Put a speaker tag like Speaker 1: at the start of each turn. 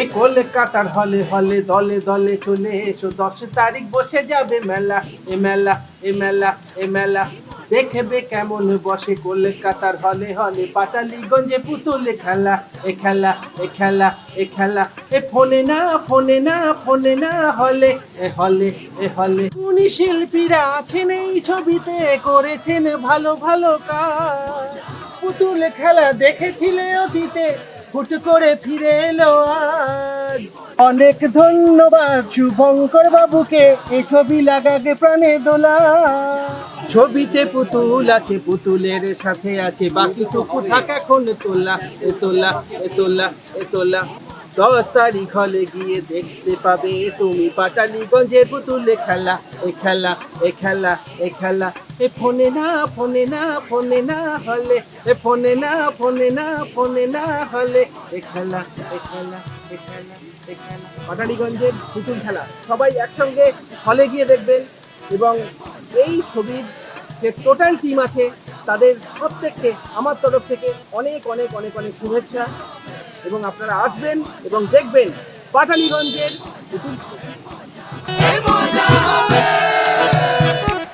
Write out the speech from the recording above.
Speaker 1: এ কলকাতার হলে হলে দলে দলে চলে এসো। দশ তারিখ বসে যাবে মেলা, এ মেলা এ মেলা এ মেলা। দেখবে কেমন বসে কলকাতার হলে হলে পাটালিগঞ্জে পুতুলে খেলা, এ খেলা এ খেলা এ খেলা। এ ফোনে না ফোনে না ফোনে না, হলে, এ হলে এ হলে। উনি শিল্পীরা আছেন এই ছবিতে, করেছেন ভালো ভালো কাজ। পুতুল খেলা দেখেছিলে অতীতে হুট করে ফিরে এলো অনেক ধন্যবাদ শুভঙ্কর বাবুকে এই ছবি লাগাকে প্রাণে দোলা। ছবিতে পুতুল আছে, পুতুলের সাথে আছে, বাকি টুকু থাক এখন তোলা, এ তোলা এ তোলা এ তোলা। দশ তারিখ হলে গিয়ে দেখতে পাবে। তুমি পাটালিগঞ্জে পুতুলে খেলা, এ খেলা এ খেলা এ খেলা। এ ফোনে না ফোনে না ফোনে না হলে, এ ফোনে না ফোনে না ফোনে না হলে। এ খেলা এ খেলা এ খেলা এ খেলা। পাটালিগঞ্জের পুতুল খেলা। সবাই একসঙ্গে হলে গিয়ে দেখবেন। এবং এই ছবির যে টোটাল টিম আছে, তাদের প্রত্যেককে আমার তরফ থেকে অনেক অনেক অনেক অনেক শুভেচ্ছা। এবং আপনারা আসবেন এবং দেখবেন পাটালিগঞ্জের